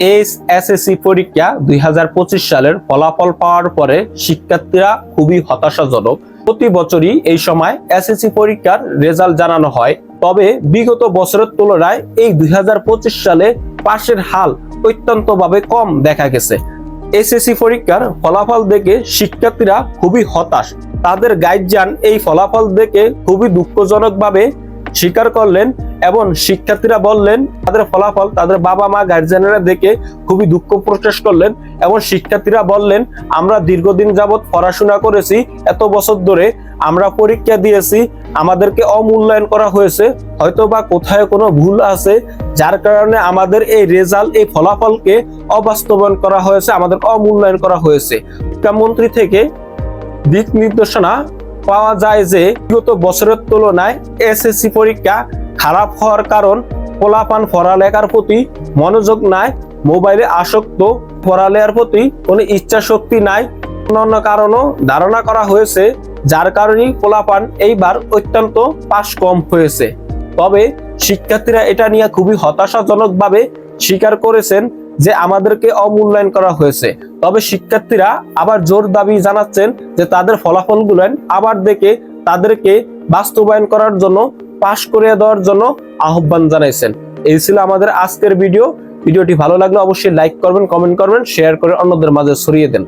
SSC পরীক্ষা দুই সালের ফলাফল পাওয়ার পরে শিক্ষার্থীরা খুবই হতাশাজনক। প্রতি বছরই এই সময় এসএসসি পরীক্ষার রেজাল্ট জানানো হয়। তবে বিগত বছরের তুলনায় এই দুই হাজার পঁচিশ সালে পাশের হাল অত্যন্তভাবে কম দেখা গেছে। এসএসসি পরীক্ষার ফলাফল দেখে শিক্ষার্থীরা খুবই হতাশ। তাদের গাইডজান এই ফলাফল দেখে খুবই দুঃখজনকভাবে স্বীকার করলেন এবং শিক্ষার্থীরা বললেন, তাদের ফলাফল তাদের বাবা মা গার্জেনেরা দেখে খুবই দুঃখ প্রকাশ করলেন এবং শিক্ষার্থীরা বললেন, আমরা দীর্ঘদিন যাবৎ পড়াশোনা করেছি, এত বছর ধরে আমরা পরীক্ষা দিয়েছি, আমাদেরকে অমূল্যায়ন করা হয়েছে হয়তো বা কোথায় কোনো ভুল আছে, যার কারণে আমাদের এই রেজাল্ট এই ফলাফলকে অবাস্তবায়ন করা হয়েছে, আমাদের অমূল্যায়ন করা হয়েছে। শিক্ষামন্ত্রী থেকে দিক নির্দেশনা পাওয়া যায় যে বিগত বছরের তুলনায় এসএসসি পরীক্ষা খারাপ হওয়ার কারণ পোলাপান পড়ালেখার প্রতি মনোযোগ নাই, মোবাইলে আসক্ত পড়ালেখার প্রতি কোনো ইচ্ছা শক্তি নাই। অন্যান্য কারণও ধারণা করা হয়েছে, যার কারণেই পোলাপান এইবার অত্যন্ত পাস কম হয়েছে। তবে শিক্ষার্থীরা এটা নিয়ে খুবই হতাশাজনকভাবে স্বীকার করেছেন যে আমাদেরকে অমূল্যায়ন করা হয়েছে। তবে শিক্ষার্থীরা আবার জোর দাবি জানাচ্ছেন যে তাদের ফলাফলগুলো আবার দেখে তাদেরকে বাস্তবায়ন করার জন্য, পাশ করিয়ে দেওয়ার জন্য আহ্বান জানাইছেন। এই ছিল আমাদের আজকের ভিডিও। ভিডিওটি ভালো লাগলে অবশ্যই লাইক করবেন কমেন্ট করবেন শেয়ার করে অন্যদের মাঝে ছড়িয়ে দেন।